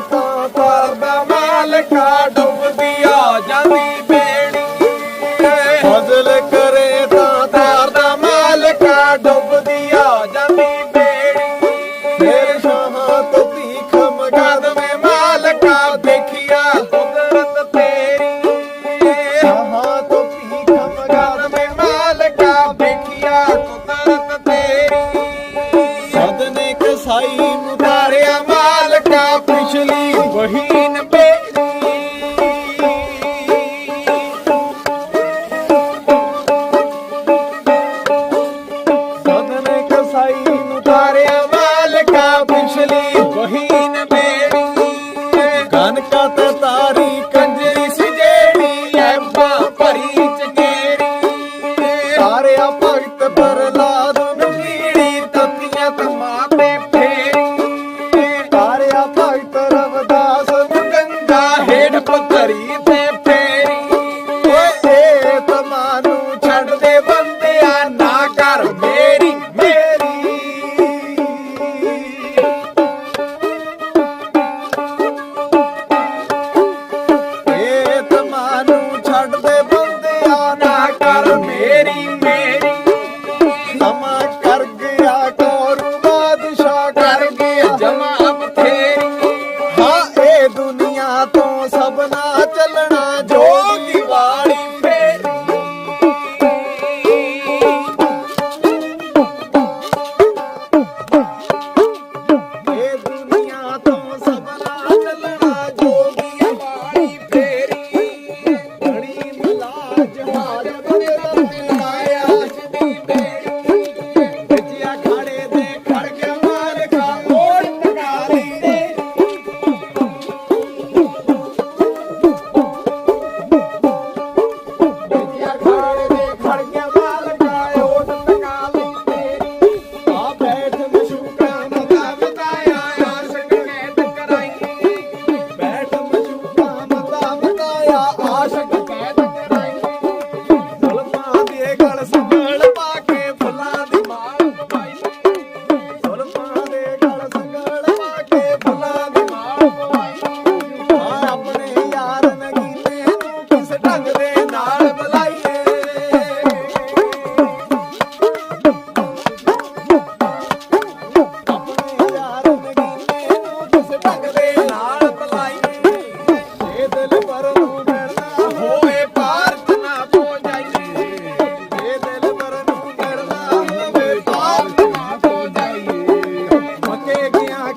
ਤਾਂ ਕਰਦਾ ਮਾਲਕਾ ਡੁੱਬਦੀ ਆ ਜਾਂਦੀ ਬੇੜੀ। ਫਜ਼ਲ ਕਰੇ ਤਾਂ ਕਰਦਾ ਮਾਲਕਾ ਡੁੱਬਦੀ ਆ ਜਾਂਦੀ ਬੇੜੀ। ਫੇਰ ਸ਼ਾਹਾਂ ਤੋਂ ਭੀਖ ਮਗਦਵੇਂ ਮਾਲਕਾ ਦੇਖਿਆ ਕੁਦਰਤ ਤੇਰੀ। ਸ਼ਾਹਾਂ ਤੋਂ ਭੀਖ ਮਗਦਵੇਂ ਮਾਲਕਾ ਦੇਖਿਆ ਕੁਦਰਤ ਤੇਰੀ। ਸਦਨੇ ਕਸਾਈ ਮੁਤਾਰਿਆ पिछली महीन पे सदन कसाई उतारिया मालका पिछली महीन 大点儿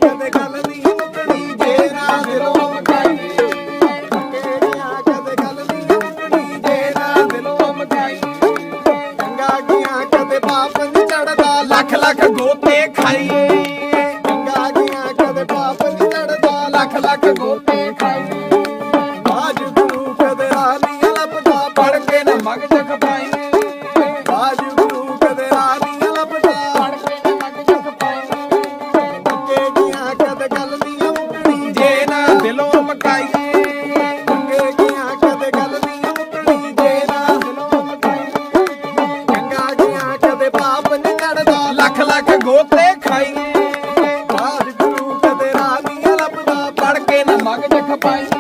ਕਦੇ ਗੱਲ ਨਹੀਂ ਮੁੱਕਣੀ ਜੇ ਨਾ ਦਿਲੋਂ ਮਕਾਈ ਕਿਹੜੀਆਂ ਕਦੇ ਗੱਲ ਨਹੀਂ ਮੁੱਕਣੀ ਜੇ ਨਾ ਦਿਲੋਂ ਮਕਾਈ ਗੰਗਾ ਗਿਆ ਕਦੇ ਪਾਪ ਨਹੀਂ ਚੜਦਾ, ਲੱਖ ਲੱਖ ਗੋਤੇ ਖਾਈ ਗੰਗਾ ਗਿਆ ਕਦੇ ਪਾਪ ਨਹੀਂ ਚੜਦਾ, ਲੱਖ ਲੱਖ ਗੋਤੇ ਖਾਈ ਆਜ ਤੂੰ ਕਦੇ ਆਲੀਆਂ ਲੱਭਦਾ ਪੜ ਕੇ ਨਾ ਮਗ ਜਗ Rock it like a bicycle.